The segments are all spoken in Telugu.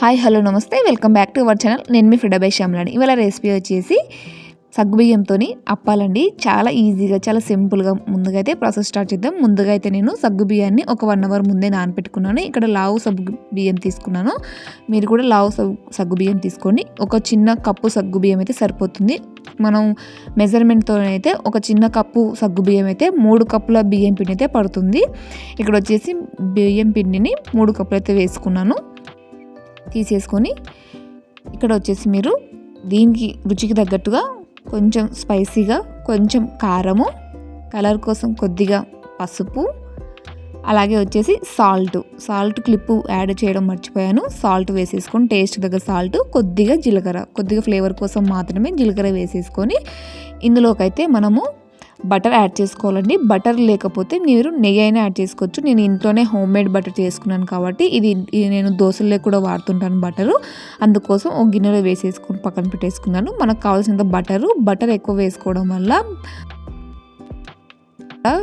హాయ్ హలో నమస్తే. Welcome back to our channel. నేను మీ ఫ్రిడబై శ్యామ్లాని. ఇవాళ రెసిపీ వచ్చేసి సగ్గుబియ్యంతో అప్పాలండి. చాలా ఈజీగా చాలా సింపుల్గా ముందుగా అయితే ప్రాసెస్ స్టార్ట్ చేద్దాం. ముందుగా అయితే నేను సగ్గుబియ్యాన్ని ఒక వన్ అవర్ ముందే నానపెట్టుకున్నాను. ఇక్కడ లావు సగ్గు బియ్యం తీసుకున్నాను. మీరు కూడా లావు సగ్గు సగ్గుబియ్యం తీసుకోండి. ఒక చిన్న కప్పు సగ్గుబియ్యం అయితే సరిపోతుంది. మనం మెజర్మెంట్తో అయితే ఒక చిన్న కప్పు సగ్గు బియ్యం అయితే మూడు కప్పుల బియ్యం పిండి అయితే పడుతుంది. ఇక్కడ వచ్చేసి బియ్యం పిండిని మూడు కప్పులు అయితే వేసుకున్నాను. తీసేసుకొని ఇక్కడ వచ్చేసి మీరు దీనికి రుచికి తగ్గట్టుగా కొంచెం స్పైసీగా కొంచెం కారము కలర్ కోసం కొద్దిగా పసుపు అలాగే వచ్చేసి సాల్ట్. సాల్ట్ క్లిప్పు యాడ్ చేయడం మర్చిపోయాను. సాల్ట్ వేసేసుకొని టేస్ట్ దగ్గర సాల్ట్ కొద్దిగా జీలకర్ర కొద్దిగా ఫ్లేవర్ కోసం మాత్రమే జీలకర్ర వేసేసుకొని ఇందులోకైతే మనము బటర్ యాడ్ చేసుకోవాలండి. బటర్ లేకపోతే మీరు నెయ్యి అయినా యాడ్ చేసుకోవచ్చు. నేను ఇంట్లోనే హోమ్ మేడ్ బటర్ చేసుకున్నాను కాబట్టి ఇది నేను దోశల్లో కూడా వాడుతుంటాను బటరు. అందుకోసం ఒక గిన్నెలో వేసేసుకుని పక్కన పెట్టేసుకున్నాను. మనకు కావాల్సినంత బటరు బటర్ ఎక్కువ వేసుకోవడం వల్ల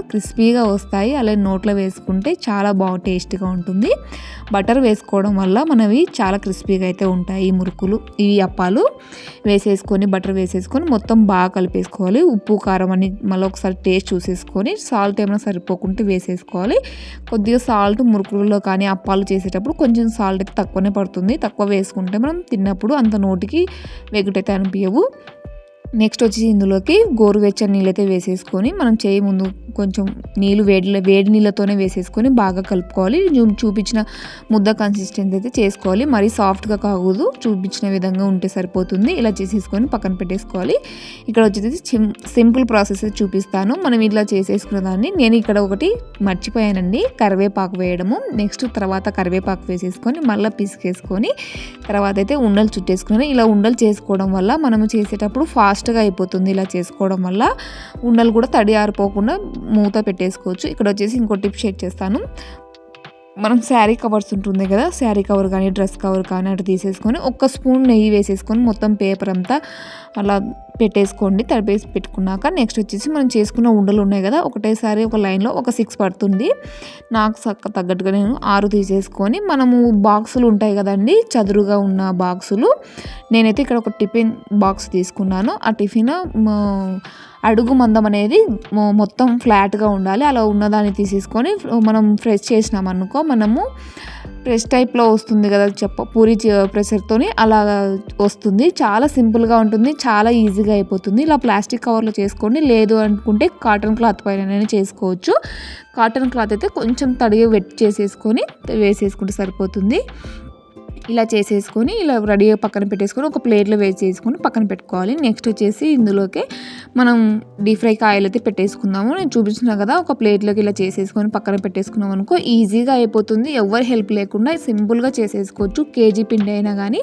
క్రిస్పీగా వస్తాయి. అలాగే నోట్లో వేసుకుంటే చాలా బాగా టేస్ట్గా ఉంటుంది. బటర్ వేసుకోవడం వల్ల మనవి చాలా క్రిస్పీగా అయితే ఉంటాయి ఈ మురుకులు ఈ అప్పాలు. వేసేసుకొని బటర్ వేసేసుకొని మొత్తం బాగా కలిపేసుకోవాలి. ఉప్పు కారం అని మళ్ళీ ఒకసారి టేస్ట్ చూసేసుకొని సాల్ట్ ఏమైనా సరిపోకుంటే వేసేసుకోవాలి. కొద్దిగా సాల్ట్ మురుకులలో కానీ అప్పాలు చేసేటప్పుడు కొంచెం సాల్ట్ అయితే తక్కువనే పడుతుంది. తక్కువ వేసుకుంటే మనం తిన్నప్పుడు అంత నోటికి వెగుటైతే అనిపించవు నెక్స్ట్ వచ్చి ఇందులోకి గోరువెచ్చని నీళ్ళైతే వేసేసుకొని మనం చేయి ముందు కొంచెం నీళ్ళు వేడి వేడి నీళ్ళతోనే వేసేసుకొని బాగా కలుపుకోవాలి. చూపించిన ముద్ద కన్సిస్టెన్సీ అయితే చేసుకోవాలి. మరీ సాఫ్ట్గా కాకూడదు. చూపించిన విధంగా ఉంటే సరిపోతుంది. ఇలా చేసేసుకొని పక్కన పెట్టేసుకోవాలి. ఇక్కడ వచ్చేసి సింపుల్ ప్రాసెస్ చూపిస్తాను. మనం ఇట్లా చేసేసుకున్న దాన్ని నేను ఇక్కడ ఒకటి మర్చిపోయానండి. కరివేపాకు వేయడము. నెక్స్ట్ తర్వాత కరివేపాకు వేసేసుకొని మళ్ళీ పిసికేసుకొని తర్వాత అయితే ఉండలు చుట్టేసుకొని ఇలా ఉండలు చేసుకోవడం వల్ల మనము చేసేటప్పుడు ఫాస్ట్ ఫాస్ట్గా అయిపోతుంది ఇలా చేసుకోవడం వల్ల. ఉండలు కూడా తడి ఆరిపోకుండా మూత పెట్టేసుకోవచ్చు. ఇక్కడ వచ్చేసి ఇంకో టిప్ షేర్ చేస్తాను. మనం శారీ కవర్స్ ఉంటుంది కదా శారీ కవర్ కానీ డ్రెస్ కవర్ కానీ అటు తీసేసుకొని ఒక్క స్పూన్ నెయ్యి వేసేసుకొని మొత్తం పేపర్ అంతా అలా పెట్టేసుకోండి తడిపేసి పెట్టుకున్నాక నెక్స్ట్ వచ్చేసి మనం చేసుకున్న ఉండలు ఉన్నాయి కదా ఒకటేసారి ఒక లైన్లో ఒక సిక్స్ పడుతుంది. నాకు తగ్గట్టుగా నేను ఆరు తీసేసుకొని మనము బాక్సులు ఉంటాయి కదండి చదురుగా ఉన్న బాక్సులు. నేనైతే ఇక్కడ ఒక టిఫిన్ బాక్స్ తీసుకున్నాను. ఆ టిఫిన్ అడుగు మందం అనేది మొత్తం ఫ్లాట్గా ఉండాలి. అలా ఉన్నదాన్ని తీసేసుకొని మనం ఫ్రెష్ చేసినాం అనుకో మనము ప్రెస్ టైప్లో వస్తుంది కదా చెప్ప పూరి ప్రెషర్తో అలా వస్తుంది. చాలా సింపుల్గా ఉంటుంది. చాలా ఈజీగా అయిపోతుంది. ఇలా ప్లాస్టిక్ కవర్లో చేసుకోండి. లేదు అనుకుంటే కాటన్ క్లాత్ పైన చేసుకోవచ్చు. కాటన్ క్లాత్ అయితే కొంచెం తడిగా వెట్ చేసేసుకొని వేసేసుకుంటే సరిపోతుంది. ఇలా చేసేసుకొని ఇలా రెడీగా పక్కన పెట్టేసుకొని ఒక ప్లేట్లో వేసేసుకొని పక్కన పెట్టుకోవాలి. నెక్స్ట్ వచ్చేసి ఇందులోకి మనం డీప్ ఫ్రై కాయలు అయితే పెట్టేసుకుందాము. నేను చూపించిన కదా ఒక ప్లేట్లోకి ఇలా చేసేసుకొని పక్కన పెట్టేసుకున్నాం అనుకో ఈజీగా అయిపోతుంది. ఎవరి హెల్ప్ లేకుండా సింపుల్గా చేసేసుకోవచ్చు. కేజీ పిండి అయినా కానీ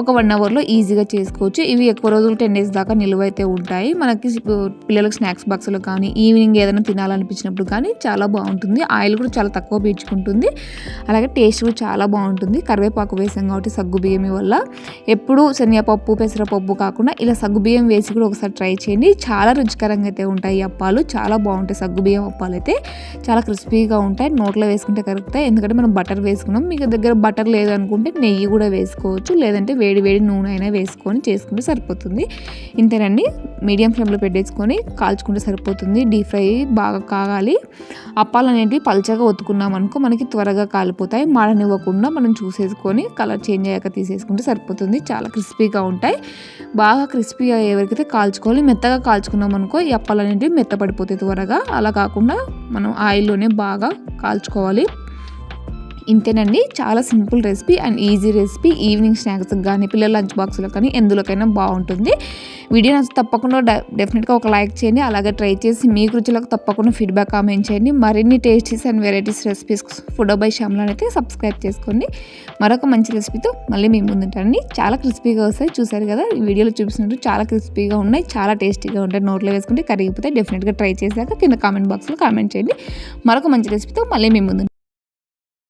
ఒక వన్ అవర్లో ఈజీగా చేసుకోవచ్చు. ఇవి ఎక్కువ రోజులు టెన్ డేస్ దాకా నిలువ అయితే ఉంటాయి. మనకి పిల్లలకు స్నాక్స్ బాక్స్లో కానీ ఈవినింగ్ ఏదైనా తినాలనిపించినప్పుడు కానీ చాలా బాగుంటుంది. ఆయిల్ కూడా చాలా తక్కువ పీల్చుకుంటుంది. అలాగే టేస్ట్ కూడా చాలా బాగుంటుంది. కరివేపాకు వేసాం కాబట్టి సగ్గు బియ్యం వల్ల. ఎప్పుడు శనగపప్పు పెసరపప్పు కాకుండా ఇలా సగ్గు బియ్యం వేసి కూడా ఒకసారి ట్రై చేయండి. చాలా రుచికరంగా అయితే ఉంటాయి. ఈ అప్పాలు చాలా బాగుంటాయి. సగ్గు బియ్యం అప్పాలు అయితే చాలా క్రిస్పీగా ఉంటాయి. నోట్లో వేసుకుంటే కరెక్టే ఎందుకంటే మనం బటర్ వేసుకున్నాం. మీకు దగ్గర బటర్ లేదనుకుంటే నెయ్యి కూడా వేసుకోవచ్చు. లేదంటే వేడి వేడి నూనె అయినా వేసుకొని చేసుకుంటే సరిపోతుంది. ఇంతేనండి. మీడియం ఫ్లేమ్లో పెట్టేసుకొని కాల్చుకుంటే సరిపోతుంది. డీప్ ఫ్రై బాగా కాగాలి. అప్పాలు అనేటివి పల్చగా ఒత్తుకున్నాం అనుకో మనకి త్వరగా కాలిపోతాయి. మాడనివ్వకుండా మనం చూసేసుకొని కలర్ చేంజ్ అయ్యాక తీసేసుకుంటే సరిపోతుంది. చాలా క్రిస్పీగా ఉంటాయి. బాగా క్రిస్పీగా ఎవరికైతే కాల్చుకోవాలి. మెత్తగా కాల్చుకున్నాం అనుకో ఈ అప్పాలు అనేవి మెత్తపడిపోతాయి త్వరగా. అలా కాకుండా మనం ఆయిల్లోనే బాగా కాల్చుకోవాలి. ఇంతేనండి. చాలా simple recipe and easy recipe. Evening snacks కానీ పిల్లల లంచ్ బాక్స్లో కానీ ఎందులోకైనా బాగుంటుంది. వీడియో నచ్చి తప్పకుండా డెఫినెట్గా ఒక లైక్ చేయండి. అలాగే ట్రై చేసి మీ రుచులకు తప్పకుండా ఫీడ్బ్యాక్ కామెంట్ చేయండి. మరిన్ని tasties and varieties recipes food by శ్యామ్లాన్ అయితే సబ్స్క్రైబ్ చేసుకోండి. మరొక మంచి రెసిపీతో మళ్ళీ మీ ముందుంటారండి చాలా క్రిస్పీగా వస్తాయి. చూసారు కదా ఈ వీడియోలో చూపిస్తున్నట్టు చాలా క్రిస్పీగా ఉన్నాయి. చాలా టేస్టీగా ఉంటాయి. నోట్లో వేసుకుంటే కరిగిపోతే డెఫినెట్గా ట్రై చేశాక కింద కామెంట్ బాక్స్లో కామెంట్ చేయండి. మరొక మంచి రెసిపీతో మళ్ళీ మీ ముందు